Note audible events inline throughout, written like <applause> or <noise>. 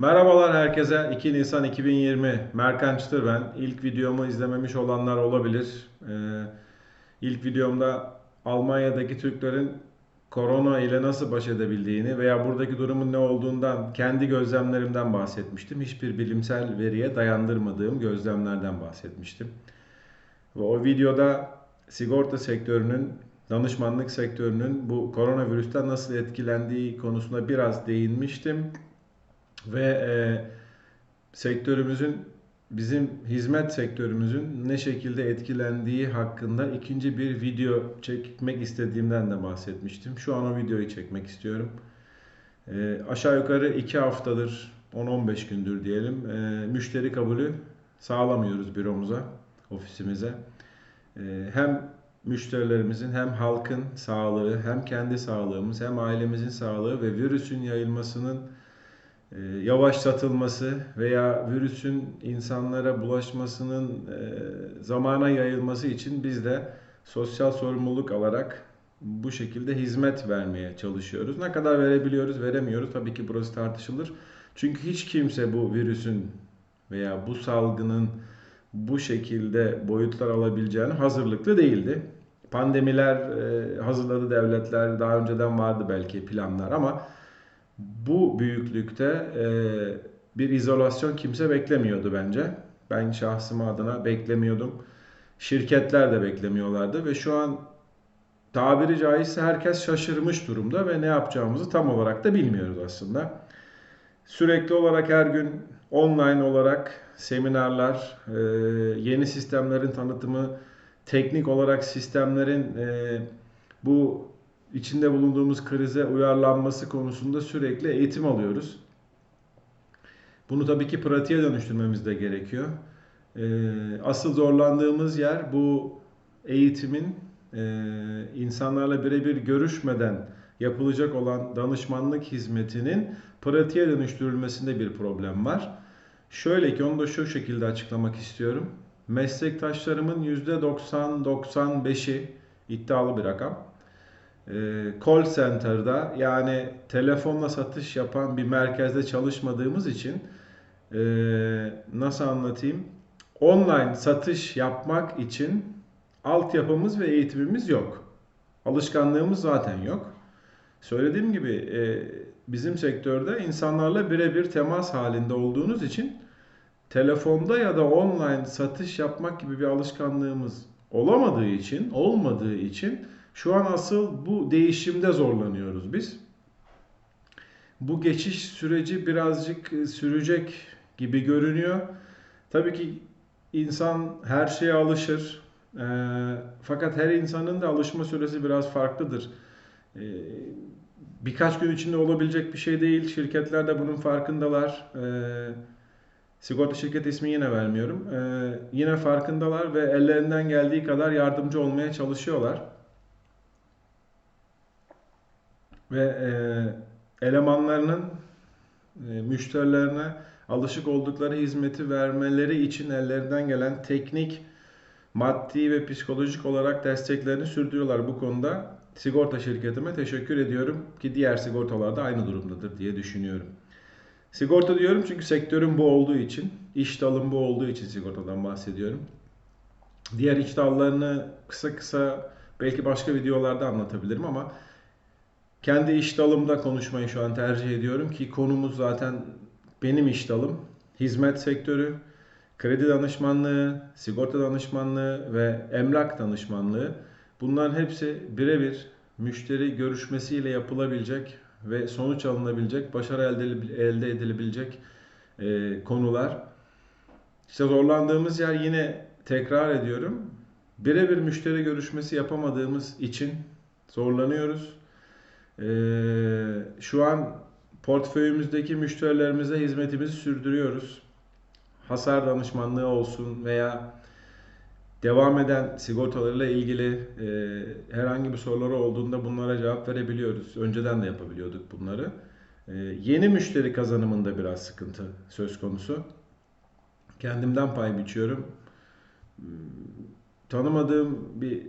Merhabalar herkese. 2 Nisan 2020 Merkanç'tır ben. İlk videomu izlememiş olanlar olabilir. Ee, ilk videomda Almanya'daki Türklerin korona ile nasıl baş edebildiğini veya buradaki durumun ne olduğundan kendi gözlemlerimden bahsetmiştim. Hiçbir bilimsel veriye dayandırmadığım gözlemlerden bahsetmiştim. Ve o videoda sigorta sektörünün, danışmanlık sektörünün bu koronavirüsten nasıl etkilendiği konusuna biraz değinmiştim ve e, sektörümüzün bizim hizmet sektörümüzün ne şekilde etkilendiği hakkında ikinci bir video çekmek istediğimden de bahsetmiştim. Şu an o videoyu çekmek istiyorum. E, aşağı yukarı 2 haftadır 10-15 gündür diyelim e, müşteri kabulü sağlamıyoruz büromuza, ofisimize. E, hem müşterilerimizin hem halkın sağlığı hem kendi sağlığımız hem ailemizin sağlığı ve virüsün yayılmasının yavaşlatılması veya virüsün insanlara bulaşmasının e, zamana yayılması için biz de sosyal sorumluluk alarak bu şekilde hizmet vermeye çalışıyoruz. Ne kadar verebiliyoruz, veremiyoruz tabii ki burası tartışılır. Çünkü hiç kimse bu virüsün veya bu salgının bu şekilde boyutlar alabileceğine hazırlıklı değildi. Pandemiler e, hazırladı devletler, daha önceden vardı belki planlar ama bu büyüklükte e, bir izolasyon kimse beklemiyordu bence. Ben şahsım adına beklemiyordum. Şirketler de beklemiyorlardı ve şu an tabiri caizse herkes şaşırmış durumda ve ne yapacağımızı tam olarak da bilmiyoruz aslında. Sürekli olarak her gün online olarak seminerler, e, yeni sistemlerin tanıtımı, teknik olarak sistemlerin e, bu içinde bulunduğumuz krize uyarlanması konusunda sürekli eğitim alıyoruz. Bunu tabii ki pratiğe dönüştürmemiz de gerekiyor. Ee, asıl zorlandığımız yer bu eğitimin e, insanlarla birebir görüşmeden yapılacak olan danışmanlık hizmetinin pratiğe dönüştürülmesinde bir problem var. Şöyle ki onu da şu şekilde açıklamak istiyorum. Meslektaşlarımın %90-95'i iddialı bir rakam call center'da yani telefonla satış yapan bir merkezde çalışmadığımız için e, nasıl anlatayım? Online satış yapmak için altyapımız ve eğitimimiz yok. Alışkanlığımız zaten yok. Söylediğim gibi e, bizim sektörde insanlarla birebir temas halinde olduğunuz için telefonda ya da online satış yapmak gibi bir alışkanlığımız olamadığı için, olmadığı için şu an asıl bu değişimde zorlanıyoruz biz. Bu geçiş süreci birazcık e, sürecek gibi görünüyor. Tabii ki insan her şeye alışır. E, fakat her insanın da alışma süresi biraz farklıdır. E, birkaç gün içinde olabilecek bir şey değil. Şirketler de bunun farkındalar. E, sigorta şirket ismi yine vermiyorum. E, yine farkındalar ve ellerinden geldiği kadar yardımcı olmaya çalışıyorlar. Ve e, elemanlarının e, müşterilerine alışık oldukları hizmeti vermeleri için ellerinden gelen teknik, maddi ve psikolojik olarak desteklerini sürdürüyorlar bu konuda. Sigorta şirketime teşekkür ediyorum ki diğer sigortalar da aynı durumdadır diye düşünüyorum. Sigorta diyorum çünkü sektörün bu olduğu için, iş dalım bu olduğu için sigortadan bahsediyorum. Diğer iş dallarını kısa kısa belki başka videolarda anlatabilirim ama kendi iş dalımda konuşmayı şu an tercih ediyorum ki konumuz zaten benim iş dalım. Hizmet sektörü, kredi danışmanlığı, sigorta danışmanlığı ve emlak danışmanlığı. Bunların hepsi birebir müşteri görüşmesiyle yapılabilecek ve sonuç alınabilecek, başarı elde, edilebilecek e, konular. İşte zorlandığımız yer yine tekrar ediyorum. Birebir müşteri görüşmesi yapamadığımız için zorlanıyoruz. Ee, şu an portföyümüzdeki müşterilerimize hizmetimizi sürdürüyoruz. Hasar danışmanlığı olsun veya devam eden sigortalarıyla ilgili e, herhangi bir soruları olduğunda bunlara cevap verebiliyoruz. Önceden de yapabiliyorduk bunları. E, yeni müşteri kazanımında biraz sıkıntı söz konusu. Kendimden pay biçiyorum. Tanımadığım bir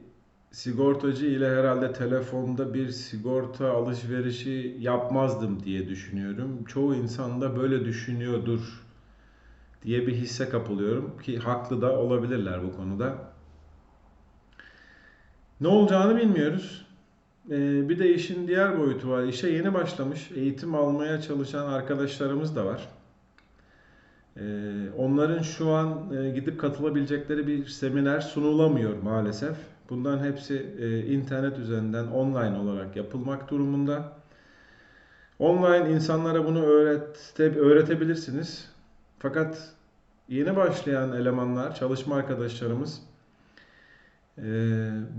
sigortacı ile herhalde telefonda bir sigorta alışverişi yapmazdım diye düşünüyorum. Çoğu insan da böyle düşünüyordur diye bir hisse kapılıyorum ki haklı da olabilirler bu konuda. Ne olacağını bilmiyoruz. Ee, bir de işin diğer boyutu var. İşe yeni başlamış, eğitim almaya çalışan arkadaşlarımız da var. Ee, onların şu an e, gidip katılabilecekleri bir seminer sunulamıyor maalesef. Bundan hepsi e, internet üzerinden online olarak yapılmak durumunda. Online insanlara bunu öğrete, öğretebilirsiniz. Fakat yeni başlayan elemanlar, çalışma arkadaşlarımız e,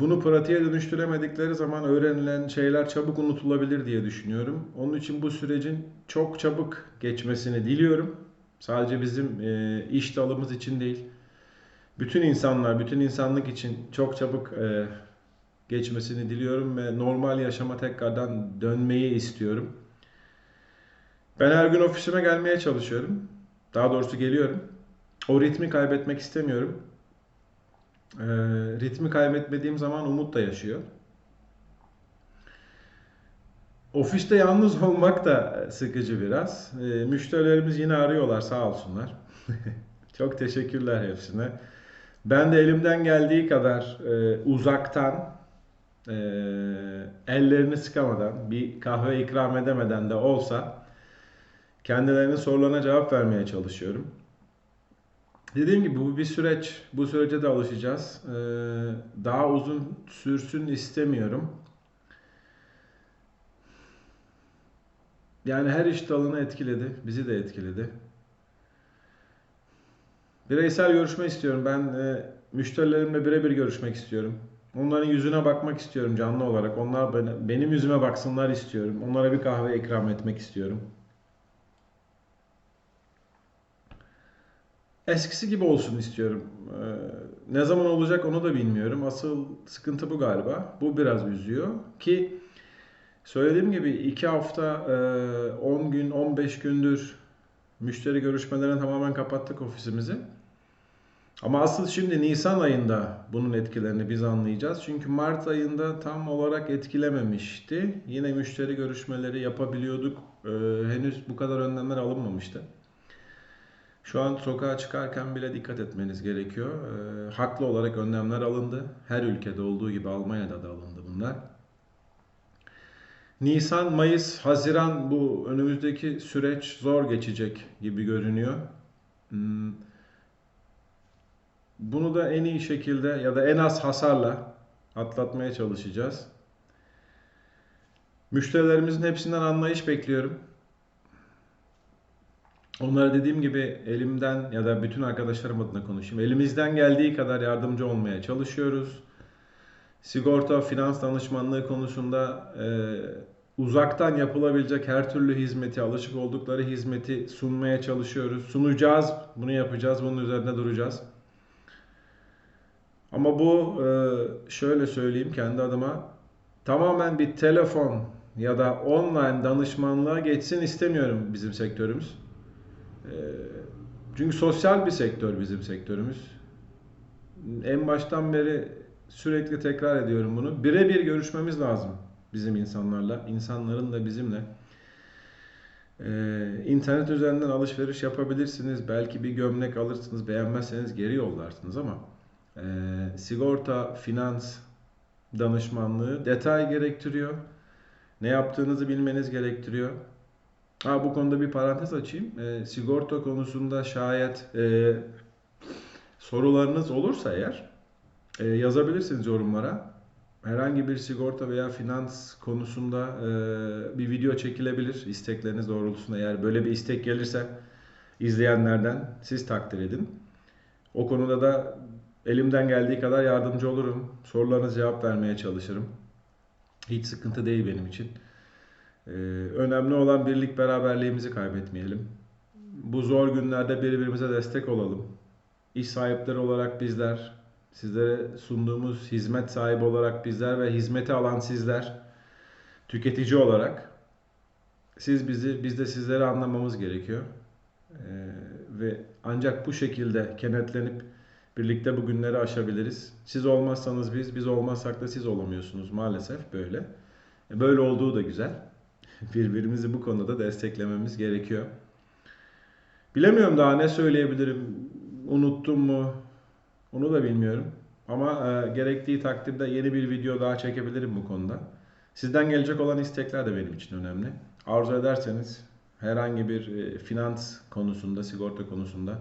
bunu pratiğe dönüştüremedikleri zaman öğrenilen şeyler çabuk unutulabilir diye düşünüyorum. Onun için bu sürecin çok çabuk geçmesini diliyorum. Sadece bizim e, iş dalımız için değil, bütün insanlar, bütün insanlık için çok çabuk e, geçmesini diliyorum ve normal yaşama tekrardan dönmeyi istiyorum. Ben her gün ofisime gelmeye çalışıyorum. Daha doğrusu geliyorum. O ritmi kaybetmek istemiyorum. E, ritmi kaybetmediğim zaman umut da yaşıyor. Ofiste yalnız <laughs> olmak da sıkıcı biraz. E, müşterilerimiz yine arıyorlar sağ olsunlar. <laughs> Çok teşekkürler hepsine. Ben de elimden geldiği kadar e, uzaktan e, ellerini sıkamadan bir kahve ikram edemeden de olsa kendilerinin sorularına cevap vermeye çalışıyorum. Dediğim gibi bu bir süreç. Bu sürece de alışacağız. E, daha uzun sürsün istemiyorum. Yani her iş dalını etkiledi. Bizi de etkiledi. Bireysel görüşme istiyorum. Ben e, müşterilerimle birebir görüşmek istiyorum. Onların yüzüne bakmak istiyorum canlı olarak. Onlar beni, benim yüzüme baksınlar istiyorum. Onlara bir kahve ikram etmek istiyorum. Eskisi gibi olsun istiyorum. Ee, ne zaman olacak onu da bilmiyorum. Asıl sıkıntı bu galiba. Bu biraz üzüyor. Ki söylediğim gibi 2 hafta, 10 e, gün, 15 gündür müşteri görüşmelerini tamamen kapattık ofisimizi. Ama asıl şimdi Nisan ayında bunun etkilerini biz anlayacağız. Çünkü Mart ayında tam olarak etkilememişti. Yine müşteri görüşmeleri yapabiliyorduk. Ee, henüz bu kadar önlemler alınmamıştı. Şu an sokağa çıkarken bile dikkat etmeniz gerekiyor. Ee, haklı olarak önlemler alındı. Her ülkede olduğu gibi Almanya'da da alındı bunlar. Nisan, Mayıs, Haziran bu önümüzdeki süreç zor geçecek gibi görünüyor. Hmm bunu da en iyi şekilde ya da en az hasarla atlatmaya çalışacağız. Müşterilerimizin hepsinden anlayış bekliyorum. Onlara dediğim gibi elimden ya da bütün arkadaşlarım adına konuşayım. Elimizden geldiği kadar yardımcı olmaya çalışıyoruz. Sigorta, finans danışmanlığı konusunda e, uzaktan yapılabilecek her türlü hizmeti, alışık oldukları hizmeti sunmaya çalışıyoruz. Sunacağız, bunu yapacağız, bunun üzerinde duracağız. Ama bu e, şöyle söyleyeyim kendi adıma tamamen bir telefon ya da online danışmanlığa geçsin istemiyorum bizim sektörümüz. E, çünkü sosyal bir sektör bizim sektörümüz. En baştan beri sürekli tekrar ediyorum bunu. Birebir görüşmemiz lazım bizim insanlarla, insanların da bizimle. Ee, internet üzerinden alışveriş yapabilirsiniz. Belki bir gömlek alırsınız, beğenmezseniz geri yollarsınız ama e, sigorta, finans danışmanlığı detay gerektiriyor. Ne yaptığınızı bilmeniz gerektiriyor. Ha, bu konuda bir parantez açayım. E, sigorta konusunda şayet e, sorularınız olursa eğer e, yazabilirsiniz yorumlara. Herhangi bir sigorta veya finans konusunda e, bir video çekilebilir istekleriniz doğrultusunda. Eğer böyle bir istek gelirse izleyenlerden siz takdir edin. O konuda da Elimden geldiği kadar yardımcı olurum. Sorularınıza cevap vermeye çalışırım. Hiç sıkıntı değil benim için. Ee, önemli olan birlik beraberliğimizi kaybetmeyelim. Bu zor günlerde birbirimize destek olalım. İş sahipleri olarak bizler, sizlere sunduğumuz hizmet sahibi olarak bizler ve hizmeti alan sizler, tüketici olarak siz bizi, biz de sizleri anlamamız gerekiyor. Ee, ve ancak bu şekilde kenetlenip Birlikte bu günleri aşabiliriz. Siz olmazsanız biz, biz olmazsak da siz olamıyorsunuz maalesef böyle. E, Böyle olduğu da güzel. Birbirimizi bu konuda desteklememiz gerekiyor. Bilemiyorum daha ne söyleyebilirim. Unuttum mu? Onu da bilmiyorum. Ama e, gerektiği takdirde yeni bir video daha çekebilirim bu konuda. Sizden gelecek olan istekler de benim için önemli. Arzu ederseniz herhangi bir e, finans konusunda, sigorta konusunda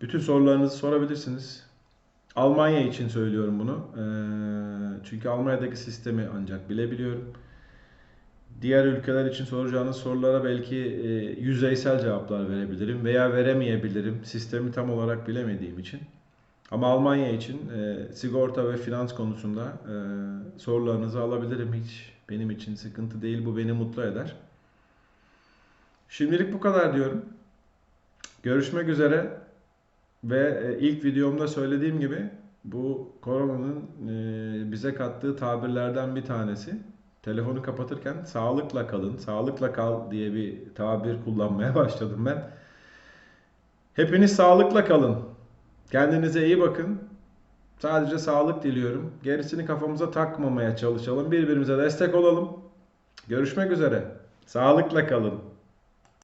bütün sorularınızı sorabilirsiniz. Almanya için söylüyorum bunu. E, çünkü Almanya'daki sistemi ancak bilebiliyorum. Diğer ülkeler için soracağınız sorulara belki e, yüzeysel cevaplar verebilirim veya veremeyebilirim. Sistemi tam olarak bilemediğim için. Ama Almanya için e, sigorta ve finans konusunda e, sorularınızı alabilirim. Hiç benim için sıkıntı değil. Bu beni mutlu eder. Şimdilik bu kadar diyorum. Görüşmek üzere. Ve e, ilk videomda söylediğim gibi bu koronanın e, bize kattığı tabirlerden bir tanesi. Telefonu kapatırken sağlıkla kalın, sağlıkla kal diye bir tabir kullanmaya <laughs> başladım ben. Hepiniz sağlıkla kalın. Kendinize iyi bakın. Sadece sağlık diliyorum. Gerisini kafamıza takmamaya çalışalım. Birbirimize destek olalım. Görüşmek üzere. Sağlıkla kalın.